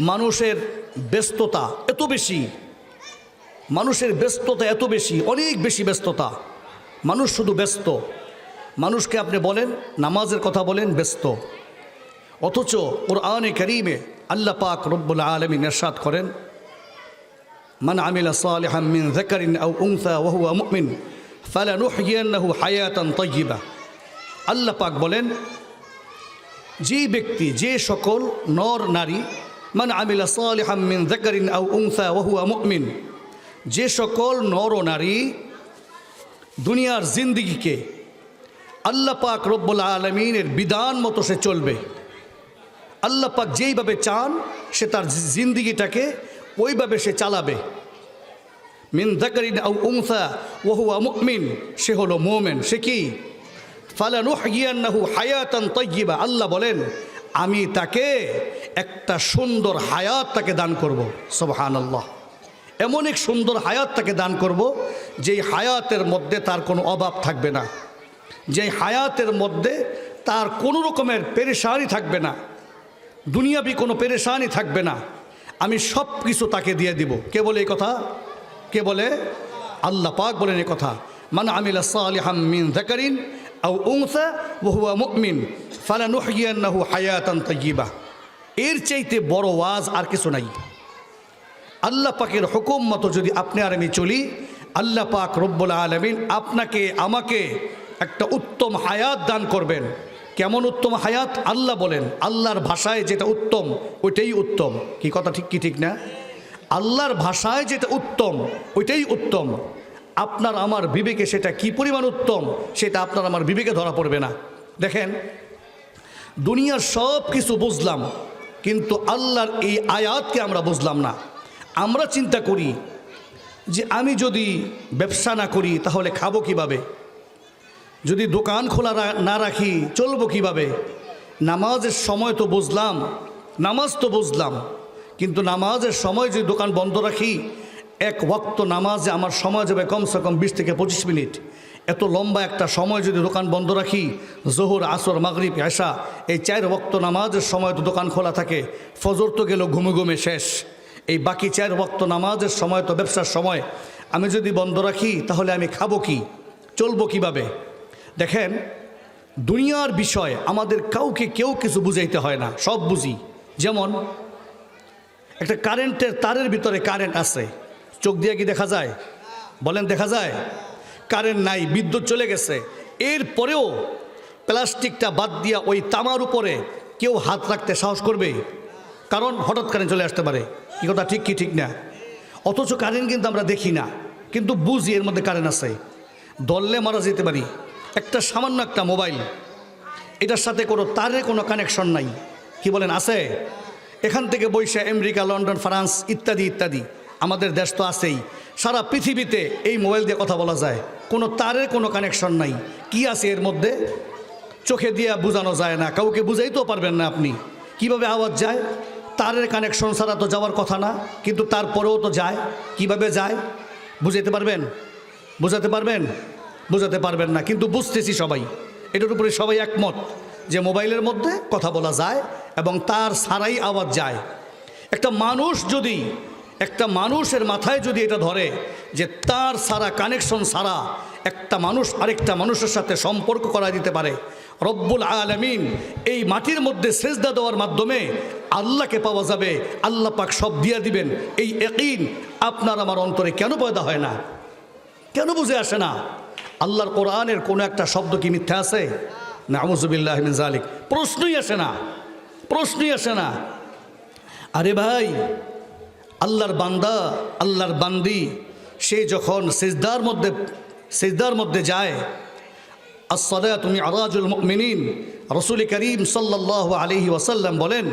মানুষের ব্যস্ততা এত বেশি, মানুষের ব্যস্ততা এত বেশি, অনেক বেশি ব্যস্ততা। মানুষ শুধু ব্যস্ত। মানুষকে আপনি বলেন, নামাজের কথা বলেন, ব্যস্ত। অথচ ওর আনে করিমে আল্লাহ পাক রব্বুল আলমী নেশাদ করেন, মান আমিলা সালেহাম জাকারিন আউ উংসা হায়াতান তৈবা আল্লাহ পাক বলেন, যে ব্যক্তি, যে সকল নর নারী মানে আমিলা সালিহাম মিন যাকারিন আউ উংসা ওহুয়া মুমিন। যে সকল নর নারী দুনিয়ার জিন্দিগিকে আল্লাহ পাক রব্বুল আলমিনের বিধান মতো সে চলবে। আল্লাহ পাক যেইভাবে চান, সে তার জিন্দিগিটাকে ওইভাবে সে চালাবে। মিন দাকারিন আউ উংসা ওহুয়া মুমিন, সে হলো মোমেন, সে কি? ফালানুহিয়ান্নাহু হায়াতান তৈবা আল্লাহ বলেন আমি তাকে একটা সুন্দর হায়াত তাকে দান করব। সোবহান আল্লাহ এমন এক সুন্দর হায়াত তাকে দান করব, যেই হায়াতের মধ্যে তার কোনো অভাব থাকবে না। যেই হায়াতের মধ্যে তার কোনো রকমের পেরেশানি থাকবে না। দুনিয়াবি কোনো পেরেশানি থাকবে না। আমি সব কিছু তাকে দিয়ে দিব। কে বলে এই কথা? কে বলে? আল্লাহ পাক বলেন এই কথা। মানে আমিলা সালিহাম মিন যাকারিন আও উনসা ওয়া হুয়া মুমিন। ফালানুহয়িয়ান্নাহু হায়াতান তাইয়্যিবা এর চাইতে বড় ওয়াজ আর কিছু নাই। আল্লাহ পাকের হুকুম মতো যদি আপনি আর আমি চলি, আল্লাহ পাক রব্বুল আলমিন আপনাকে, আমাকে একটা উত্তম হায়াত দান করবেন। কেমন উত্তম হায়াত? আল্লাহ বলেন, আল্লাহর ভাষায় যেটা উত্তম, ওইটাই উত্তম। কি কথা ঠিক কি ঠিক না? আল্লাহর ভাষায় যেটা উত্তম, ওইটাই উত্তম। আপনার আমার বিবেকে সেটা কি পরিমাণ উত্তম, সেটা আপনার আমার বিবেকে ধরা পড়বে না। দেখেন দুনিয়ার সব কিছু বুঝলাম, কিন্তু আল্লাহর এই আয়াতকে আমরা বুঝলাম না। আমরা চিন্তা করি যে আমি যদি ব্যবসা না করি তাহলে খাব কীভাবে? যদি দোকান খোলা না রাখি, চলবো কীভাবে? নামাজের সময় তো বুঝলাম, নামাজ তো বুঝলাম, কিন্তু নামাজের সময় যদি দোকান বন্ধ রাখি, এক ওয়াক্ত নামাজে আমার সময় যাবে কমসে কম বিশ থেকে পঁচিশ মিনিট। এত লম্বা একটা সময় যদি দোকান বন্ধ রাখি, জোহর, আসর, মাগরিব এসা এই চার ওয়াক্ত নামাজের সময় তো দোকান খোলা থাকে, ফজর তো গেল ঘুমে ঘুমে শেষ। এই বাকি চার ওয়াক্ত নামাজের সময় তো ব্যবসার সময়। আমি যদি বন্ধ রাখি, তাহলে আমি খাব কি? চলবো কীভাবে? দেখেন, দুনিয়ার বিষয় আমাদের কাউকে কেউ কিছু বুঝাইতে হয় না, সব বুঝি। যেমন, একটা কারেন্টের তারের ভিতরে কারেন্ট আছে। চোখ দিয়ে কি দেখা যায়? বলেন, দেখা যায়? কারেন্ট নাই, বিদ্যুৎ চলে গেছে। এরপরেও প্লাস্টিকটা বাদ দিয়া ওই তামার উপরে কেউ হাত রাখতে সাহস করবে? কারণ হঠাৎ কারেন্ট চলে আসতে পারে। কি কথা, ঠিক কি, ঠিক না? অথচ কারেন্ট কিন্তু আমরা দেখি না। কিন্তু বুঝি এর মধ্যে কারেন্ট আছে। দললে মারা যেতে পারি। একটা সামান্য একটা মোবাইল। এটার সাথে কোনো তারের কোনো কানেকশন নাই। কি বলেন, আছে? এখান থেকে বৈশা আমেরিকা, লন্ডন, ফ্রান্স, ইত্যাদি ইত্যাদি। আমাদের দেশ তো আছেই। সারা পৃথিবীতে এই মোবাইল দিয়ে কথা বলা যায়। কোনো তারের কোনো কানেকশন নাই। কি আছে এর মধ্যে? চোখে দিয়ে বোঝানো যায় না। কাউকে বুঝাইতেও পারবেন না আপনি। কীভাবে আওয়াজ যায়? তারের কানেকশন ছাড়া তো যাওয়ার কথা না, কিন্তু তারপরেও তো যায়। কীভাবে যায়? বুঝাইতে পারবেন? বুঝাতে পারবেন? বুঝাতে পারবেন না। কিন্তু বুঝতেছি সবাই। এটার উপরে সবাই একমত যে মোবাইলের মধ্যে কথা বলা যায় এবং তার সারাই আওয়াজ যায়। একটা মানুষ যদি একটা মানুষের মাথায় যদি এটা ধরে যে তার সারা কানেকশন সারা, একটা মানুষ আরেকটা মানুষের সাথে সম্পর্ক করা দিতে পারে। রব্বুল আলমিন এই মাটির মধ্যে সেজদা দেওয়ার মাধ্যমে আল্লাহকে পাওয়া যাবে, আল্লাহ পাক সব দিয়ে দিবেন। এই একইন আপনার আমার অন্তরে কেন পয়দা হয় না? কেন বুঝে আসে না? আল্লাহর কোরআনের কোনো একটা শব্দ কি মিথ্যা আছে? না আমজুবিল্লাহ জালিক প্রশ্নই আসে না। প্রশ্নই আসে না। আরে ভাই আল্লাহর বান্দা, আল্লাহর বান্দি, সে যখন সেজদার মধ্যে সেজদার মধ্যে যায় আসসাদা তুমি আরাজুল মিনিন রসুল করিম সাল্লাহ আলহি ওয়াসাল্লাম বলেন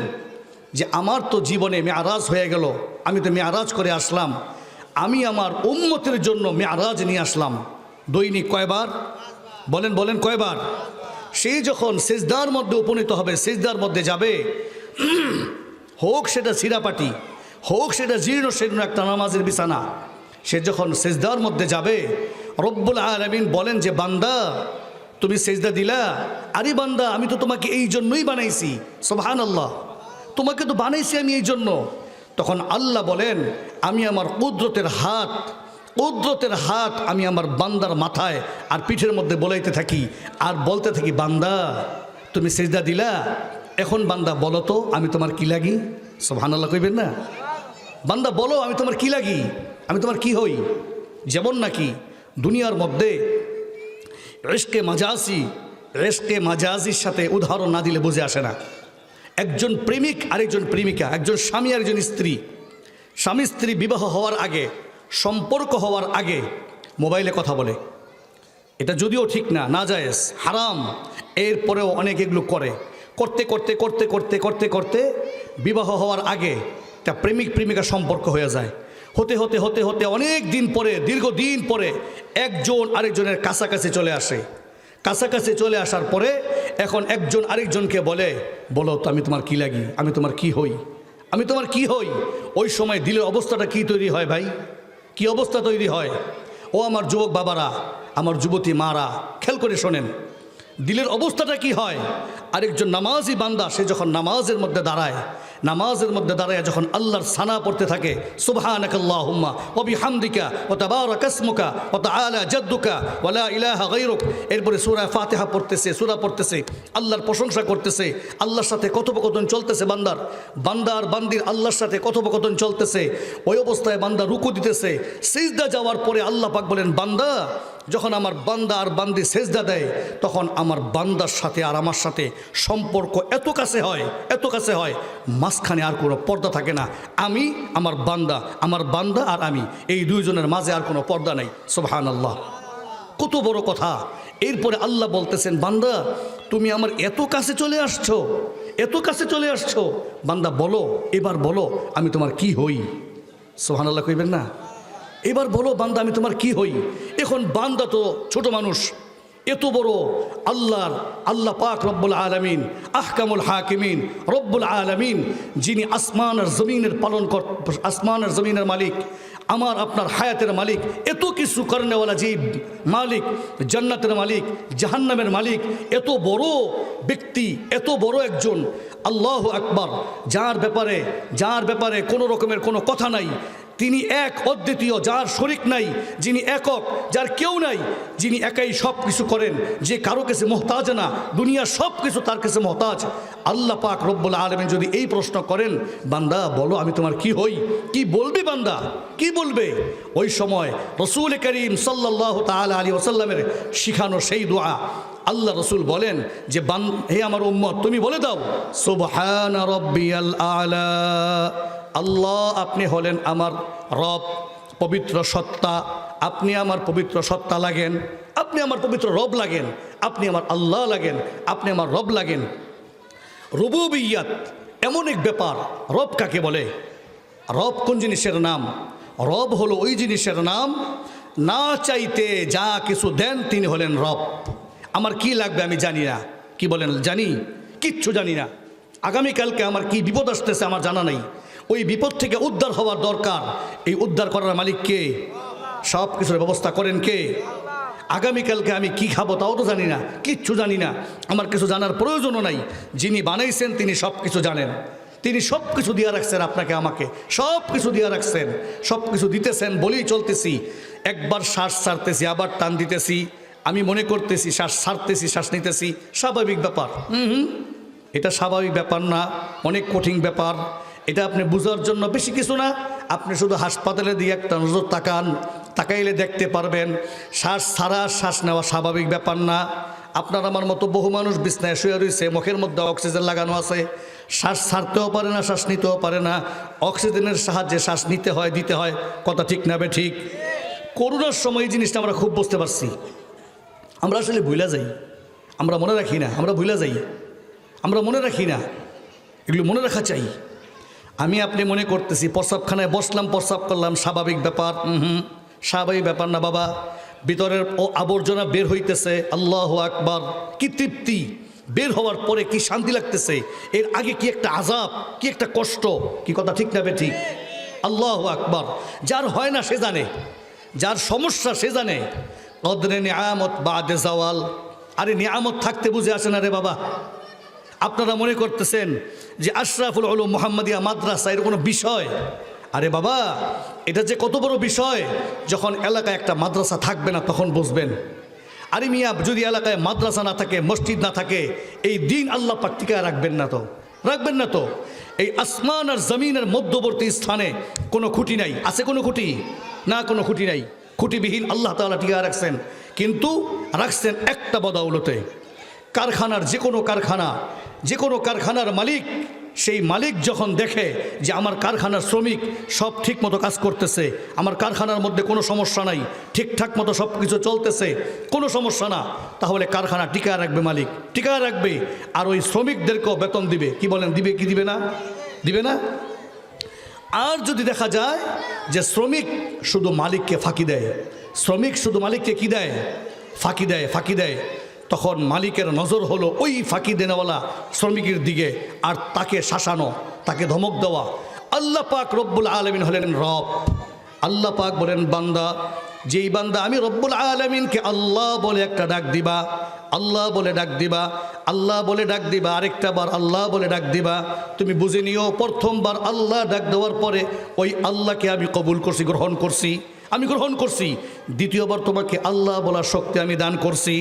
যে, আমার তো জীবনে মেয়ারাজ হয়ে গেল, আমি তো মেয়ারাজ করে আসলাম। আমি আমার উম্মতের জন্য মেয়ারাজ নিয়ে আসলাম। দৈনিক কয়বার? বলেন বলেন কয়বার? সে যখন সেজদার মধ্যে উপনীত হবে, সেজদার মধ্যে যাবে, হোক সেটা সিরাপাটি হোক, সেটা জীর্ণ শীর্ণ একটা নামাজের বিছানা। সে যখন সেজদার মধ্যে যাবে, রব্বুল আলমিন বলেন যে, বান্দা, তুমি সেজদা দিলা? আরে বান্দা, আমি তো তোমাকে এই জন্যই বানাইছি। সোহান আল্লাহ তোমাকে তো বানাইছি আমি এই জন্য। তখন আল্লাহ বলেন, আমি আমার কুদরতের হাত কুদরতের হাত আমি আমার বান্দার মাথায় আর পিঠের মধ্যে বলাইতে থাকি আর বলতে থাকি, বান্দা, তুমি সেজদা দিলা? এখন বান্দা, বলো তো, আমি তোমার কি লাগি? সোহান আল্লাহ কইবেন না? বান্দা, বলো, আমি তোমার কি লাগি? আমি তোমার কি হই? যেমন নাকি দুনিয়ার মধ্যে রেশকে মাজাসি রেশকে মাজাজির সাথে উদাহরণ না দিলে বুঝে আসে না। একজন প্রেমিক আরেকজন প্রেমিকা, একজন স্বামী আরেকজন স্ত্রী। স্বামী স্ত্রী বিবাহ হওয়ার আগে, সম্পর্ক হওয়ার আগে মোবাইলে কথা বলে। এটা যদিও ঠিক না না জায়েজ, হারাম। এরপরেও অনেক এগুলো করে। করতে করতে করতে করতে করতে করতে বিবাহ হওয়ার আগে তা প্রেমিক প্রেমিকা সম্পর্ক হয়ে যায়। হতে হতে হতে হতে অনেক দিন পরে, দীর্ঘদিন পরে একজন আরেকজনের কাছাকাছি চলে আসে। কাছাকাছি চলে আসার পরে এখন একজন আরেকজনকে বলে, বলো তো, আমি তোমার কি লাগি? আমি তোমার কি হই? আমি তোমার কি হই? ওই সময় দিলের অবস্থাটা কি তৈরি হয় ভাই? কি অবস্থা তৈরি হয়? ও আমার যুবক বাবারা, আমার যুবতী মারা খেল করে শোনেন দিলের অবস্থাটা কি হয়? আরেকজন নামাজি বান্দা, সে যখন নামাজের মধ্যে দাঁড়ায়, নামাজের মধ্যে দাঁড়ায় যখন আল্লাহর সানা পড়তে থাকে, সুবহানাকাল্লাহুম্মা, ওয়া বিহামদিকা, ওয়া তাবারাকাসমুকা, ওয়া তাআলা জাদ্দুকা, ওয়া লা ইলাহা এরপরে সূরা ফাতিহা পড়তেছে, সূরা পড়তেছে, আল্লাহর প্রশংসা করতেছে, আল্লাহর সাথে কথোপকথন চলতেছে বান্দার। বান্দার বান্দির আল্লাহর সাথে কথোপকথন চলতেছে। ওই অবস্থায় বান্দা রুকু দিতেছে। সিজদা যাওয়ার পরে আল্লাহ পাক বলেন, বান্দা যখন আমার বান্দা আর বান্দি সেজদা দেয়, তখন আমার বান্দার সাথে আর আমার সাথে সম্পর্ক এত কাছে হয়, এত কাছে হয়, মাঝখানে আর কোনো পর্দা থাকে না। আমি, আমার বান্দা আমার বান্দা আর আমি, এই দুইজনের মাঝে আর কোনো পর্দা নেই। সোহান আল্লাহ কত বড় কথা। এরপরে আল্লাহ বলতেছেন, বান্দা, তুমি আমার এত কাছে চলে আসছো, এত কাছে চলে আসছো। বান্দা, বলো, এবার বলো, আমি তোমার কি হই? সোহান আল্লাহ কইবেন না? এবার বলো, বান্দা, আমি তোমার কি হই? এখন বান্দা তো ছোট মানুষ। এত বড় আল্লাহর, আল্লাহ পাক রব্বুল আলমিন, আহকামুল হাকিমিন, রব্বুল আলমিন, যিনি আসমান আর জমিনের পালন কর আসমান আর জমিনের মালিক, আমার, আপনার হায়াতের মালিক, এত কিছু করেনেওয়ালা যে মালিক, জান্নাতের মালিক, জাহান্নামের মালিক, এত বড় ব্যক্তি, এত বড় একজন, আল্লাহ আকবার। যার ব্যাপারে যার ব্যাপারে কোনো রকমের কোনো কথা নাই তিনি এক অদ্বিতীয়, যার শরিক নাই, যিনি একক, যার কেউ নাই, যিনি একাই সব কিছু করেন, যে কারও কাছে মোহতাজ না, দুনিয়ার সব কিছু তার কাছে মোহতাজ। আল্লাহ পাক রব্বুল আলমিন যদি এই প্রশ্ন করেন, বান্দা, বলো আমি তোমার কি হই? কি বলবে বান্দা? কি বলবে? ওই সময় রসুল করিম সাল্লাহ তাল আলী ওসাল্লামের শিখানো সেই দোয়া, আল্লাহ রসুল বলেন যে, বান, হে আমার উম্মত, তুমি বলে দাও, সুবহান রব্বিয়াল আলা। আল্লাহ আপনি হলেন আমার রব, পবিত্র সত্তা। আপনি আমার পবিত্র সত্তা লাগেন, আপনি আমার পবিত্র রব লাগেন, আপনি আমার আল্লাহ লাগেন, আপনি আমার রব লাগেন। রুবুবিয়াত এমন এক ব্যাপার, রব কাকে বলে? রব কোন জিনিসের নাম? রব হলো ওই জিনিসের নাম, না চাইতে যা কিছু দেন তিনি হলেন রব। আমার কি লাগবে আমি জানি না। কি বলেন, জানি? কিচ্ছু জানি না। আগামীকালকে আমার কি বিপদ আসতেছে আমার জানা নেই। ওই বিপদ থেকে উদ্ধার হওয়ার দরকার। এই উদ্ধার করার মালিক কে? সব কিছুর ব্যবস্থা করেন কে? আগামীকালকে আমি কি খাব তাও তো জানি না, কিচ্ছু জানি না। আমার কিছু জানার প্রয়োজনও নাই। যিনি বানাইছেন তিনি সব কিছু জানেন। তিনি সব কিছু দিয়ে রাখছেন আপনাকে, আমাকে। সব কিছু দিয়ে রাখছেন। সব কিছু দিতেছেন, বলেই চলতেছি। একবার শ্বাস ছাড়তেছি, আবার টান দিতেছি। আমি মনে করতেছি, শ্বাস ছাড়তেছি, শ্বাস নিতেছি। স্বাভাবিক ব্যাপার। হুম। এটা স্বাভাবিক ব্যাপার না, অনেক কঠিন ব্যাপার। এটা আপনি বুঝার জন্য বেশি কিছু না। আপনি শুধু হাসপাতালে দিয়ে একটা নজর তাকান, তাকাইলে দেখতে পারবেন। শ্বাস ছাড়া শ্বাস নেওয়া স্বাভাবিক ব্যাপার না। আপনার আমার মতো বহু মানুষ বিছনায় শুয়ে রয়েছে, মুখের মধ্যে অক্সিজেন লাগানো আছে। শ্বাস ছাড়তেও পারে না, শ্বাস নিতেও পারে না। অক্সিজেনের সাহায্যে শ্বাস নিতে হয়, দিতে হয়। কথা ঠিক না বে ঠিক? করোনার সময় এই জিনিসটা আমরা খুব বুঝতে পারছি। আমরা আসলে ভুলা যাই। আমরা মনে রাখি না, আমরা ভুলা যাই। আমরা মনে রাখি না। এগুলো মনে রাখা চাই। আমি আপনি মনে করতেছি, প্রস্রাবখানায় বসলাম, প্রস্রাব করলাম, স্বাভাবিক ব্যাপার হুম স্বাভাবিক ব্যাপার না বাবা। ভিতরের ও আবর্জনা বের হইতেছে, আল্লাহ আকবার, কি তৃপ্তি। বের হওয়ার পরে কি শান্তি লাগতেছে, এর আগে কি একটা আজাব কি একটা কষ্ট, কি কথা ঠিক না ঠিক আল্লাহ আকবার। যার হয় না সে জানে, যার সমস্যা সে জানে। কদরে নিয়ামত বাদে জাওয়াল আরে নিয়ামত থাকতে বুঝে আসে না রে বাবা। আপনারা মনে করতেছেন যে আশরাফুল আলম মোহাম্মদিয়া মাদ্রাসা, এর কোনো বিষয়? আরে বাবা, এটা যে কত বড় বিষয়, যখন এলাকায় একটা মাদ্রাসা থাকবে না, তখন বুঝবেন। আরে মিয়া, যদি এলাকায় মাদ্রাসা না থাকে, মসজিদ না থাকে, এই দিন আল্লাহ পাক টিকায় রাখবেন না তো? রাখবেন না তো? এই আসমান আর জমিনের মধ্যবর্তী স্থানে কোনো খুঁটি নাই। আছে কোনো খুঁটি? না, কোনো খুঁটি নাই। খুঁটিবিহীন আল্লাহ তাআলা টিকায় রাখছেন। কিন্তু রাখছেন একটা বদাউলতে। কারখানার যে কোনো কারখানা যে কোনো কারখানার মালিক, সেই মালিক যখন দেখে যে আমার কারখানার শ্রমিক সব ঠিক মতো কাজ করতেছে, আমার কারখানার মধ্যে কোনো সমস্যা নাই, ঠিকঠাক মতো সব কিছু চলতেছে, কোনো সমস্যা না, তাহলে কারখানা টিকা রাখবে মালিক টিকা রাখবে। আর ওই শ্রমিকদেরকেও বেতন দিবে। কি বলেন, দিবে কি দিবে না? দিবে না? আর যদি দেখা যায় যে শ্রমিক শুধু মালিককে ফাঁকি দেয়, শ্রমিক শুধু মালিককে কি দেয়? ফাঁকি দেয় ফাঁকি দেয়। তখন মালিকের নজর হলো ওই ফাঁকি দেনেওয়ালা শ্রমিকের দিকে আর তাকে শাসানো, তাকে ধমক দেওয়া। আল্লাহ পাক রব্বুল আলমিন হলেন রব। আল্লাহ পাক বলেন, বান্দা, যেই বান্দা আমি রব্বুল আলমিনকে আল্লাহ বলে একটা ডাক দিবা, আল্লাহ বলে ডাক দিবা, আল্লাহ বলে ডাক দিবা, আরেকটা বার আল্লাহ বলে ডাক দিবা, তুমি বুঝে নিও প্রথমবার আল্লাহ ডাক দেওয়ার পরে ওই আল্লাহকে আমি কবুল করছি, গ্রহণ করছি, আমি গ্রহণ করছি। দ্বিতীয়বার তোমাকে আল্লাহ বলার শক্তি আমি দান করছি।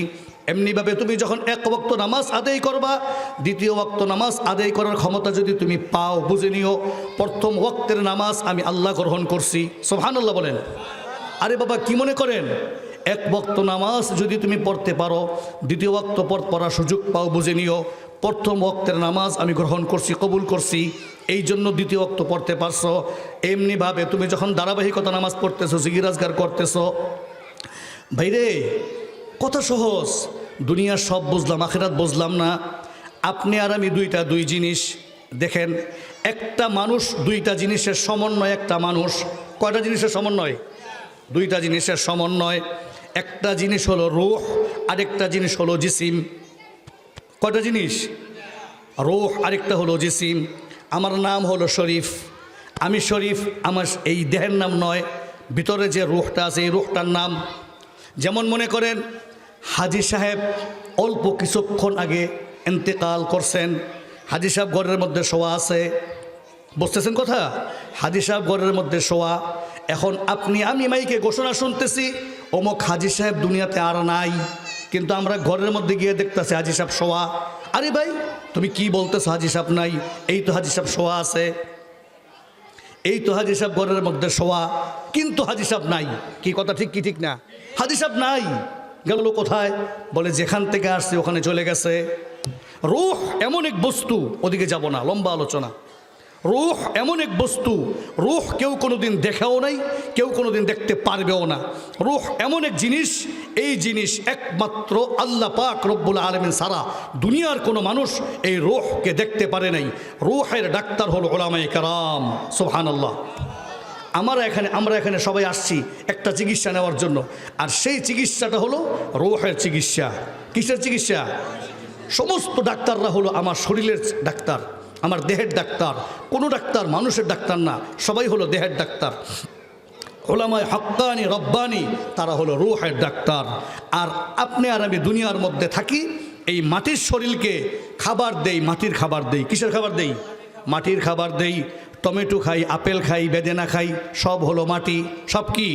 এমনিভাবে তুমি যখন এক ওয়াক্ত নামাজ আদায় করবা, দ্বিতীয় ওয়াক্ত নামাজ আদায় করার ক্ষমতা যদি তুমি পাও, বুঝে নিও, প্রথম ওয়াক্তের নামাজ আমি আল্লাহ গ্রহণ করছি। সোহান আল্লাহ বলেন। আরে বাবা, কি মনে করেন? এক বক্ত নামাজ যদি তুমি পড়তে পারো, দ্বিতীয় ওয়াক্ত পর পড়ার সুযোগ পাও, বুঝে নিও, প্রথম ওয়াক্তের নামাজ আমি গ্রহণ করছি, কবুল করছি, এই জন্য দ্বিতীয় ওয়াক্ত পড়তে পারছ। এমনিভাবে তুমি যখন ধারাবাহিকতা নামাজ পড়তেছো জিগিরাজগার করতেছো, ভাইরে কত সহজ। দুনিয়ার সব বুঝলাম, আখেরাত বুঝলাম না। আপনি আর আমি দুইটা, দুই জিনিস। দেখেন, একটা মানুষ দুইটা জিনিসের সমন্বয়, একটা মানুষ কয়টা জিনিসের সমন্বয়? দুইটা জিনিসের সমন্বয়। একটা জিনিস হলো রুহ, আরেকটা জিনিস হলো জিসিম। কয়টা জিনিস? রুহ, আরেকটা হলো জিসিম। আমার নাম হলো শরীফ। আমি শরীফ, আমার এই দেহের নাম নয়, ভিতরে যে রুহটা আছে, এই রুহটার নাম। যেমন মনে করেন হাজি সাহেব অল্প কিছুক্ষণ আগে এন্তেকাল করছেন হাজি সাহেব ঘরের মধ্যে শোয়া আছে বুঝতেছেন কথা হাজি সাহেব ঘরের মধ্যে শোয়া এখন আপনি আমি মাইকে ঘোষণা শুনতেছি অমুক হাজি সাহেব দুনিয়াতে আর নাই কিন্তু আমরা ঘরের মধ্যে গিয়ে দেখতেছি হাজি সাহেব শোয়া আরে ভাই তুমি কি বলতেছো হাজি সাহেব নাই এই তো হাজি সাহেব শোয়া আছে এই তো হাজি সাহেব ঘরের মধ্যে শোয়া কিন্তু হাজি সাহেব নাই কি কথা ঠিক কি ঠিক না হাজি সাহেব নাই গেল কোথায়? বলে, যেখান থেকে আসছে, ওখানে চলে গেছে। রুহ এমন এক বস্তু, ওদিকে যাব না, লম্বা আলোচনা। রুহ এমন এক বস্তু, রুহ কেউ কোনো দিন দেখেও নাই, কেউ কোনো দিন দেখতে পারবেও না। রুহ এমন এক জিনিস, এই জিনিস একমাত্র আল্লাহ পাক রব্বুল আলমিন সারা দুনিয়ার কোনো মানুষ এই রুহকে দেখতে পারে নাই। রুহের ডাক্তার হল ওলামাই কারাম সোহান আল্লাহ আমরা এখানে আমরা এখানে সবাই আসছি একটা চিকিৎসা নেওয়ার জন্য। আর সেই চিকিৎসাটা হলো রোহের চিকিৎসা। কিসের চিকিৎসা? সমস্ত ডাক্তাররা হলো আমার শরীরের ডাক্তার, আমার দেহের ডাক্তার। কোনো ডাক্তার, মানুষের ডাক্তার না, সবাই হলো দেহের ডাক্তার। ওলামায় হক্কানি, রব্বানি, তারা হলো রুহের ডাক্তার। আর আপনি আর আমি দুনিয়ার মধ্যে থাকি, এই মাটির শরীরকে খাবার দেই, মাটির খাবার দেই। কিসের খাবার দেই? মাটির খাবার দেই। টমেটো খাই, আপেল খাই, বেদেনা খাই, সব হলো মাটি। সব কি?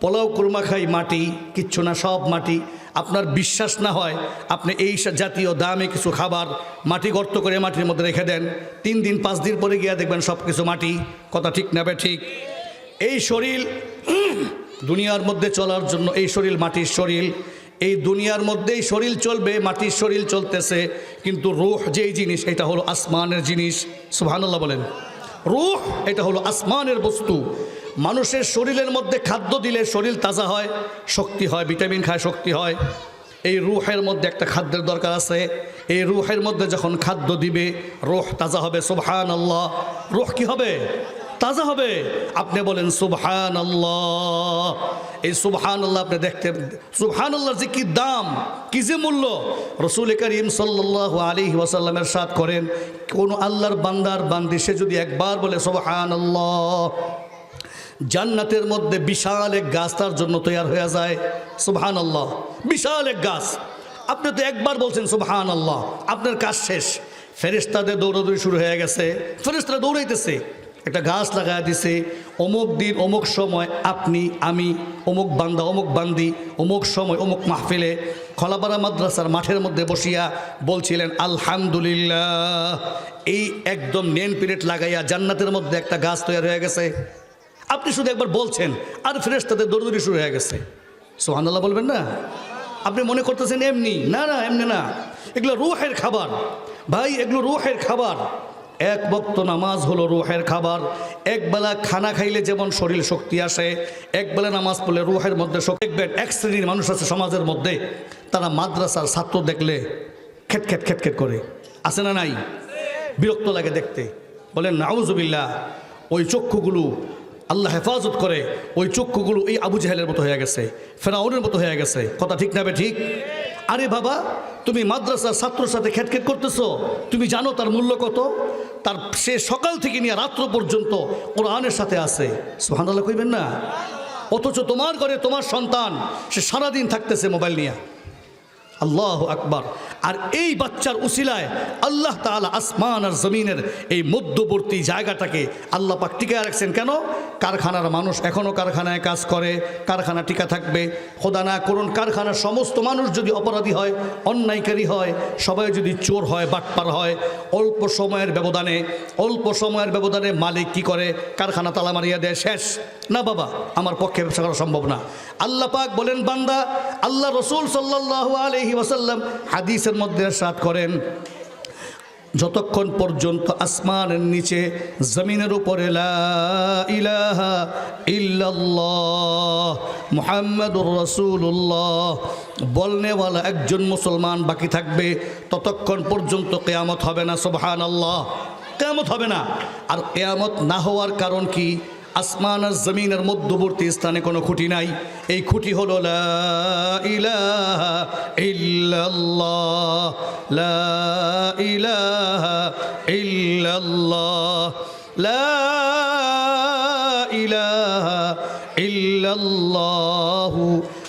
পোলাও, কুরমা খাই, মাটি। কিচ্ছু না, সব মাটি। আপনার বিশ্বাস না হয় আপনি এই জাতীয় দামে কিছু খাবার মাটি গর্ত করে মাটির মধ্যে রেখে দেন। তিন দিন, পাঁচ দিন পরে গিয়ে দেখবেন সব কিছু মাটি। কথা ঠিক নেবে ঠিক? এই শরীর দুনিয়ার মধ্যে চলার জন্য এই শরীর মাটির শরীর। এই দুনিয়ার মধ্যেই শরীর চলবে, মাটির শরীর চলতেছে। কিন্তু রুহ যেই জিনিস, এটা হলো আসমানের জিনিস। সুবহানাল্লাহ বলেন। রুহ, এটা হলো আসমানের বস্তু। মানুষের শরীরের মধ্যে খাদ্য দিলে শরীর তাজা হয়, শক্তি হয়, ভিটামিন খায়, শক্তি হয়। এই রুহের মধ্যে একটা খাদ্যের দরকার আছে। এই রুহের মধ্যে যখন খাদ্য দিবে, রুহ তাজা হবে সোভান আল্লাহ রুহ কি হবে? তাজা হবে। আপনি বলেন সুবহান আল্লাহ এই সুবহান আল্লাহ আপনি দেখতে সুবহান আল্লাহর যে কি দাম, কি যে মূল্য। রসুল করিম সাল্লাহ আলী ওয়াসাল্লামের সাথ করেন, কোন আল্লাহর বান্দার বান্দি, সে যদি একবার বলে সুবহান আল্লাহ জান্নাতের মধ্যে বিশাল এক গাছ তার জন্য তৈরি হয়ে যায়। সুবহান আল্লাহ বিশাল এক গাছ। আপনি তো একবার বলছেন সুবহান আল্লাহ আপনার কাজ শেষ। ফেরিস্তাদের দৌড়াদৌড়ি শুরু হয়ে গেছে। ফেরিস্তারা দৌড়াইতেছে। একটা গাছ লাগায় দিছে, অমুক দিন, অমুক সময় আপনি, আমি, অমুক বান্দা, অমুক বান্দি, অমুক সময়, অমুক মাহফিলে খলাপাড়া মাদ্রাসার মাঠের মধ্যে বসিয়া বলছিলেন, আলহামদুলিল্লাহ। এই একদম নেন পিরিয়ড লাগাইয়া জান্নাতের মধ্যে একটা গাছ তৈরি হয়ে গেছে। আপনি শুধু একবার বলছেন, আর ফেরেস্তাদের দৌড়দৌড়ি শুরু হয়ে গেছে। সোহানাল্লাহ বলবেন না? আপনি মনে করতেছেন এমনি? না না, এমনি না। এগুলো রুহের খাবার। ভাই, এগুলো রুহের খাবার। এক বক্ত নামাজ হলো রুহের খাবার। একবেলা খানা খাইলে যেমন শরীর শক্তি আসে একবেলা নামাজ পড়লে রুহের মধ্যে দেখবেন, এক শ্রেণির মানুষ আছে সমাজের মধ্যে, তারা মাদ্রাসার ছাত্র দেখলে খেট খেট খেট খেট করে। আছে না নাই? বিরক্ত লাগে দেখতে। বলেন নাউজুবিল্লা ওই চক্ষুগুলো আল্লাহ হেফাজত করে, ওই চক্ষুগুলো এই আবু জাহেলের মতো হয়ে গেছে, ফেরাউনের মতো হয়ে গেছে। কথা ঠিক না বে ঠিক? আরে বাবা, তুমি মাদ্রাসার ছাত্রর সাথে খেটখেট করতেছো। তুমি জানো তার মূল্য কত? তার সে সকাল থেকে নিয়ে রাত্র পর্যন্ত কোরআনের সাথে আছে। সোহানাল্লাহ কইবেন না? অথচ তোমার ঘরে তোমার সন্তান, সে সারাদিন থাকতেছে মোবাইল নিয়ে। আল্লাহ আকবার। আর এই বাচ্চার উসিলায় আল্লাহ তাআলা আসমান আর জমিনের এই মধ্যবর্তী জায়গাটাকে আল্লাহ পাক টিকায় রাখছেন। কেন? কারখানার মানুষ এখনও কারখানায় কাজ করে, কারখানা টিকা থাকবে। খোদা না করুন, কারখানার সমস্ত মানুষ যদি অপরাধী হয়, অন্যায়কারী হয়, সবাই যদি চোর হয়, বাটপার হয়, অল্প সময়ের ব্যবধানে, অল্প সময়ের ব্যবধানে মালিক কি করে? কারখানা তালা মারিয়া দেয়, শেষ। না বাবা, আমার পক্ষে ব্যবসা করা সম্ভব না। আল্লাহ পাক বলেন, বান্দা, আল্লাহ রসুল সাল্লাহ আলহি ওয়াসাল্লাম হাদিসের মধ্যে সাত করেন, যতক্ষণ পর্যন্ত আসমানের নিচে, জমিনের উপরে মুহাম্মাদুর রাসূলুল্লাহ বলনেওয়ালা একজন মুসলমান বাকি থাকবে, ততক্ষণ পর্যন্ত কেয়ামত হবে না, সুবহানাল্লাহ। কেয়ামত হবে না। আর কেয়ামত না হওয়ার কারণ কি? আসমান আর জমিনের মধ্যবর্তী স্থানে কোনো খুঁটি নাই। এই খুঁটি হল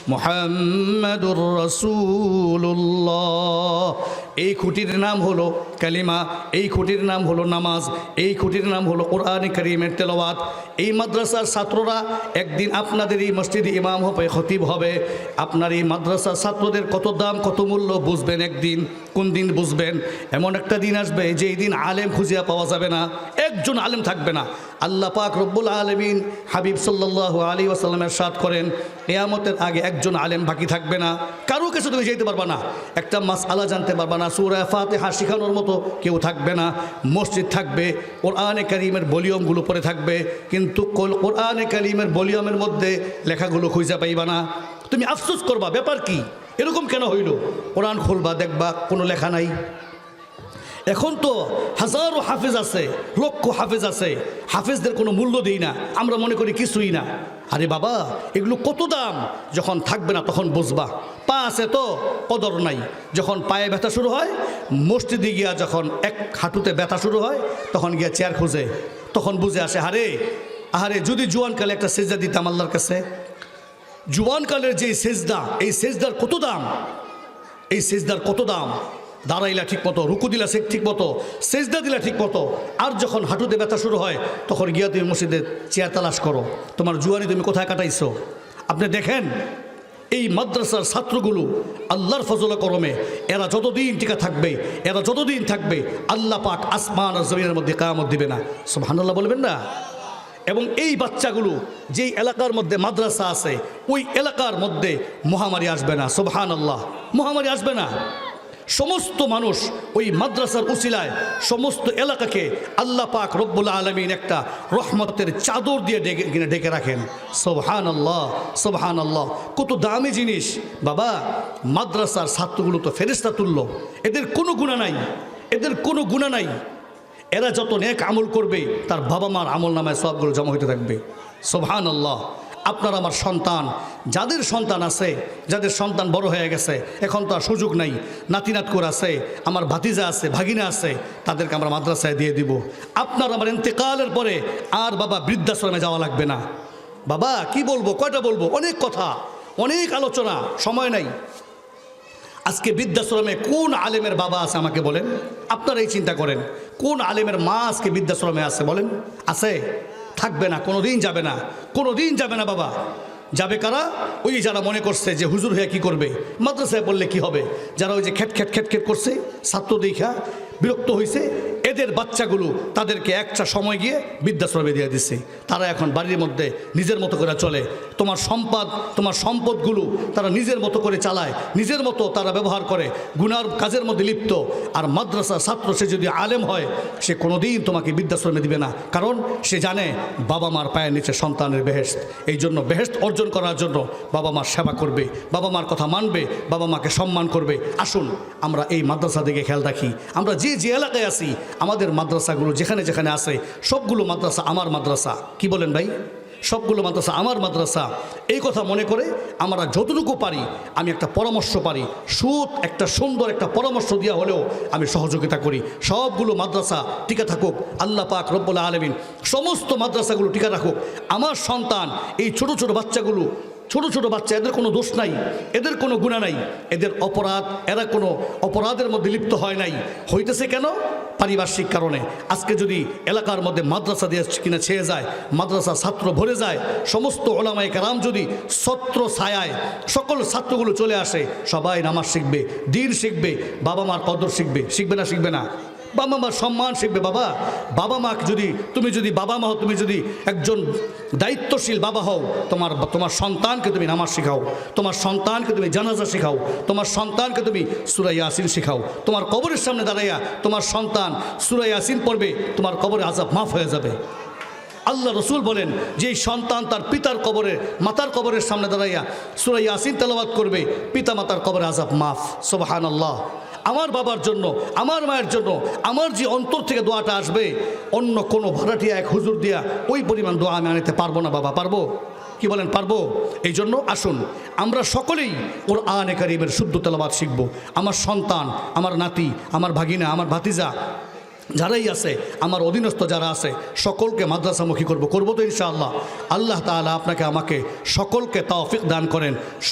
মুহাম্মাদুর এই খুঁটির নাম হলো কালিমা, এই খুঁটির নাম হলো নামাজ, এই খুঁটির নাম হলো কোরআনে করিমের তেলাওয়াত। এই মাদ্রাসার ছাত্ররা একদিন আপনাদের এই মসজিদে ইমাম হবে, খতিব হবে। আপনার এই মাদ্রাসার ছাত্রদের কত দাম, কত মূল্য, বুঝবেন একদিন, কোন দিন বুঝবেন? এমন একটা দিন আসবে, যেই দিন আলেম খুঁজিয়া পাওয়া যাবে না, একজন আলেম থাকবে না। আল্লাহ পাক রব্বুল আলমিন হাবিব সাল্লাহ আলী ওয়াসাল্লামের সাথ করেন, কেয়ামতের আগে একজন আলেম বাকি থাকবে না। কারও কাছে তুমি যেতে পারবা না। একটা মাস আলা জানতে পারবা না, সুরা ফাতেহা শিখানোর মতো কেউ থাকবে না। মসজিদ থাকবে, কোরআনে কারিমের ভলিউমগুলো পরে থাকবে, কিন্তু কোরআনে কারিমের ভলিউমের মধ্যে লেখাগুলো খুঁজে পাইবা না। তুমি আফসোস করবা, ব্যাপার কি? এরকম কেন হইল? কোরআন খুলবা, দেখবা, কোনো লেখা নাই। এখন তো হাজারো হাফেজ আছে, লক্ষ হাফেজ আছে। হাফেজদের কোনো মূল্য দিই না, আমরা মনে করি কিছুই না। আরে বাবা, এগুলো কত দাম? যখন থাকবে না, তখন বুঝবা। আছে তো কদর নাই। যখন পায়ে ব্যথা শুরু হয়, মসজিদে গিয়া যখন এক হাঁটুতে ব্যথা শুরু হয়, তখন গিয়া চেয়ার খুঁজে। তখন বুঝে আসে হারে আহারে, যদি জুয়ানকালে একটা সেজদা দিতাম আল্লাহর কাছে? জুয়ানকালের যে সেজদা, এই সেজদার কত দাম? এই সেজদার কত দাম? দাঁড়াইলা ঠিক মতো, রুকু দিলা সে ঠিক মতো, সেজদা দিলা ঠিক মতো। আর যখন হাঁটুতে ব্যথা শুরু হয়, তখন গিয়া তুমি মসজিদে চেয়ার তালাশ করো। তোমার জুয়ানি তুমি কোথায় কাটাইছো? আপনি দেখেন এই মাদ্রাসার ছাত্রগুলো আল্লাহর ফজলা করমে, এরা যতদিন টিকা থাকবে, এরা যতদিন থাকবে, আল্লাহ পাক আসমান আর জমিনের মধ্যে কামত দিবে না। সুবহানাল্লাহ বলবেন না? এবং এই বাচ্চাগুলো যেই এলাকার মধ্যে মাদ্রাসা আছে, ওই এলাকার মধ্যে মহামারী আসবে না। সোবহান আল্লাহ মহামারী আসবে না। সমস্ত মানুষ ওই মাদ্রাসার উসিলায়, সমস্ত এলাকাকে আল্লাহ পাক রব্বুল আলমিন একটা রহমতের চাদর দিয়ে ডেকে ডেকে রাখেন। সোবহান আল্লাহ সোবহান আল্লাহ কত দামি জিনিস। বাবা, মাদ্রাসার ছাত্রগুলো তো ফেরিস্তা তুলল এদের কোনো গুণা নাই। এদের কোনো গুণা নাই। এরা যত নেক আমল করবে, তার বাবা মার আমল নামায় সবগুলো জমা হইতে থাকবে। সোভান আল্লাহ আপনার আমার সন্তান, যাদের সন্তান আছে, যাদের সন্তান বড় হয়ে গেছে, এখন তো আর সুযোগ নাই। নাতিনাতকুর আছে, আমার ভাতিজা আছে, ভাগিনা আছে, তাদেরকে আমরা মাদ্রাসায় দিয়ে দিব। আপনার আমার ইন্তেকালের পরে আর বাবা বৃদ্ধাশ্রমে যাওয়া লাগবে না। বাবা, কি বলব, কয়টা বলব? অনেক কথা, অনেক আলোচনা, সময় নাই। আজকে বৃদ্ধাশ্রমে কোন আলেমের বাবা আছে আমাকে বলেন? আপনারাই চিন্তা করেন, কোন আলেমের মা আজকে বৃদ্ধাশ্রমে আছে বলেন? আছে? থাকবে না কোনো দিন যাবে না কোনো দিন যাবে না বাবা। যাবে কারা? ওই যারা মনে করছে যে হুজুর হয়ে কি করবে। মাদ্রাসায় বললে কি হবে? যারা ওই যে খেট খেট খেট খেট করছে, ছাত্র দেখা বিরক্ত হয়েছে এদের বাচ্চাগুলো তাদেরকে একটা সময় গিয়ে বৃদ্ধাশ্রমে দিয়ে দিচ্ছে তারা এখন বাড়ির মধ্যে নিজের মতো করে চলে। তোমার সম্পদ, তোমার সম্পদগুলো তারা নিজের মতো করে চালায়, নিজের মতো তারা ব্যবহার করে, গুনার কাজের মধ্যে লিপ্ত। আর মাদ্রাসা ছাত্র সে যদি আলেম হয়, সে কোনোদিন তোমাকে বৃদ্ধাশ্রমে দিবে না। কারণ সে জানে বাবা মার পায়ের নিচে সন্তানের বেহেস্ত এই জন্য বেহেস্ত অর্জন করার জন্য বাবা মার সেবা করবে, বাবা মার কথা মানবে, বাবা মাকে সম্মান করবে। আসুন, আমরা এই মাদ্রাসা দিকে খেয়াল রাখি। আমরা যে যে এলাকায় আছি, আমাদের মাদ্রাসাগুলো যেখানে যেখানে আছে, সবগুলো মাদ্রাসা আমার মাদ্রাসা। কি বলেন ভাই? সবগুলো মাদ্রাসা আমার মাদ্রাসা। এই কথা মনে করে আমরা যতটুকু পারি, আমি একটা পরামর্শ পারি। সুদ, একটা সুন্দর একটা পরামর্শ দেওয়া হলেও আমি সহযোগিতা করি। সবগুলো মাদ্রাসা টিকে থাকুক, আল্লাহ পাক রব্বুল আলমিন সমস্ত মাদ্রাসাগুলো টিকে রাখুক। আমার সন্তান, এই ছোট ছোট বাচ্চাগুলো ছোট ছোট বাচ্চা, এদের কোনো দোষ নাই, এদের কোনো গুণা নাই। এদের অপরাধ, এরা কোনো অপরাধের মধ্যে লিপ্ত হয় নাই। হইতেছে কেন? পারিপার্শ্বিক কারণে। আজকে যদি এলাকার মধ্যে মাদ্রাসা দিয়ে কিনা ছেয়ে যায়, মাদ্রাসা ছাত্র ভরে যায়, সমস্ত ওলামাই কারাম যদি ছত্র ছায়ায় সকল ছাত্রগুলো চলে আসে, সবাই নামাজ শিখবে, দিন শিখবে, বাবা মার কদর শিখবে শিখবে না শিখবে না। বাবা মা সম্মান শিখবে, বাবা। বাবা মাকে যদি, তুমি যদি বাবা মা হও, তুমি যদি একজন দায়িত্বশীল বাবা হও, তোমার তোমার সন্তানকে তুমি নামাজ শেখাও, তোমার সন্তানকে তুমি জানাজা শেখাও, তোমার সন্তানকে তুমি সুরাই আসিন শেখাও, তোমার কবরের সামনে দাঁড়াইয়া তোমার সন্তান সুরাই আসিন পড়বে, তোমার কবরে আজাব মাফ হয়ে যাবে। আল্লাহ রসুল বলেন যে সন্তান তার পিতার কবরে, মাতার কবরের সামনে দাঁড়াইয়া সুরাই আসিন তেলাবাদ করবে পিতা মাতার কবরে আজাব মাফ। সোবাহান আল্লাহ আমার বাবার জন্য, আমার মায়ের জন্য, আমার যে অন্তর থেকে দোয়াটা আসবে, অন্য কোনো ভাড়াটিয়া এক হুজুর দিয়া ওই পরিমাণ দোয়া আমি আনিতে পারব না বাবা, পারব? কি বলেন, পারব? এই জন্য আসুন, আমরা সকলেই ওর আনে কারিমের শুদ্ধ তেলাবাদ শিখব। আমার সন্তান, আমার নাতি, আমার ভাগিনা, আমার ভাতিজা, যারাই আছে, আমার অধীনস্থ যারা আছে, সকলকে মাদ্রাসামুখী করব, করব তো ইনশাআল্লাহ। আল্লাহ তাআলা আপনাকে, আমাকে সকলকে তৌফিক দান করেন।